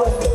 อ้วน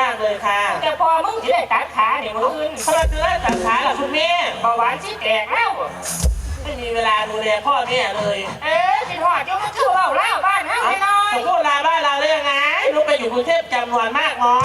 มากเลยค่ะแต่พอมึงจะได้ตัดขาเนี่ยมึงเขาเชื้อตัดขากับคุณแม่เบาหวานชิบแตกแล้วไม่มีเวลาดูแลพ่อแม่เลย เอ๊ะจินหอดจะมาชื่อเราเล่าบ้านเฮาไปหน่อยผมพูดลาบ้านเราได้ยังไงลูกไปอยู่กรุงเทพจำนวนมากเนาะ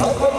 어?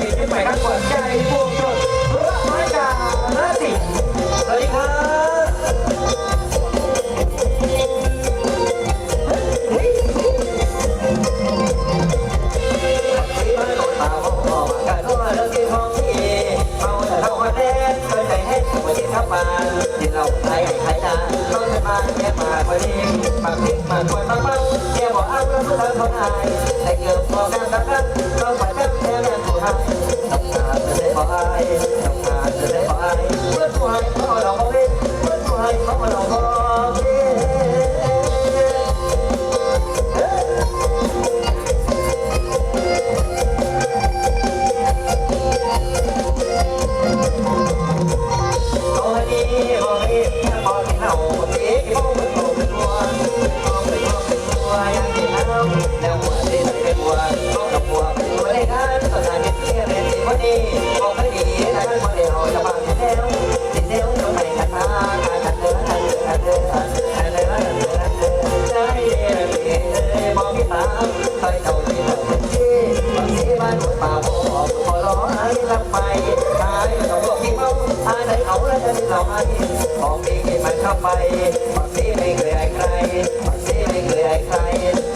ติดเป็นใหม่ครับเปิดใจพวงชนรักไม้กางนาสิสวัสดีครับเราไทยไทยนาต้องจะมาแค่มาคนนี้มาพิกมาควยมาบ้างแค่บอกอ้างแล้วเธอคนไทยแต่เกือบพอกันสักครั้ ไปเพื่อนผู้ให้เขาเราเว้นเพื่อนผู้ให้เขาเราเว้น แะฉันทำให้ของดีกี่มันเข้าไปมันดีไม่เคยใครมันดีไม่เคยใคร